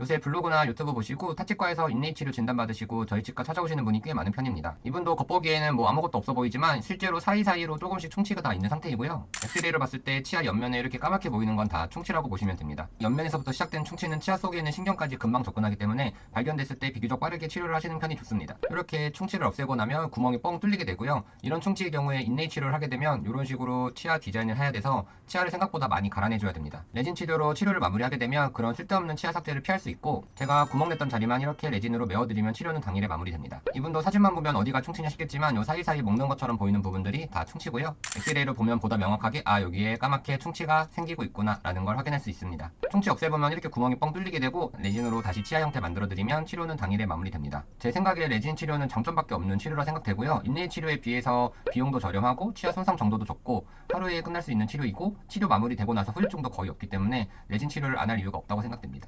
요새 블로그나 유튜브 보시고 타치과에서 인네이 치료 진단받으시고 저희 치과 찾아오시는 분이 꽤 많은 편입니다. 이분도 겉보기에는 뭐 아무것도 없어 보이지만 실제로 사이사이로 조금씩 충치가 다 있는 상태이고요. 엑스레이를 봤을 때 치아 옆면에 이렇게 까맣게 보이는 건 다 충치라고 보시면 됩니다. 옆면에서부터 시작된 충치는 치아 속에 있는 신경까지 금방 접근하기 때문에 발견됐을 때 비교적 빠르게 치료를 하시는 편이 좋습니다. 이렇게 충치를 없애고 나면 구멍이 뻥 뚫리게 되고요. 이런 충치의 경우에 인네이 치료를 하게 되면 이런 식으로 치아 디자인을 해야 돼서 치아를 생각보다 많이 갈아내줘야 됩니다. 레진 치료로 치료를 마무리하게 되면 그런 쓸데없는 치아 삭제를 피할 수 있고 제가 구멍 냈던 자리만 이렇게 레진으로 메어드리면 치료는 당일에 마무리됩니다. 이분도 사진만 보면 어디가 충치냐 싶겠지만 요 사이사이 먹는 것처럼 보이는 부분들이 다 충치고요. 엑스레이로 보면 보다 명확하게 아 여기에 까맣게 충치가 생기고 있구나 라는 걸 확인할 수 있습니다. 충치 없애보면 이렇게 구멍이 뻥 뚫리게 되고 레진으로 다시 치아 형태 만들어드리면 치료는 당일에 마무리됩니다. 제 생각에 레진 치료는 장점밖에 없는 치료라 생각되고요. 인네이 치료에 비해서 비용도 저렴하고 치아 손상 정도도 적고 하루에 끝날 수 있는 치료이고 치료 마무리되고 나서 후유증도 거의 없기 때문에 레진 치료를 안 할 이유가 없다고 생각됩니다.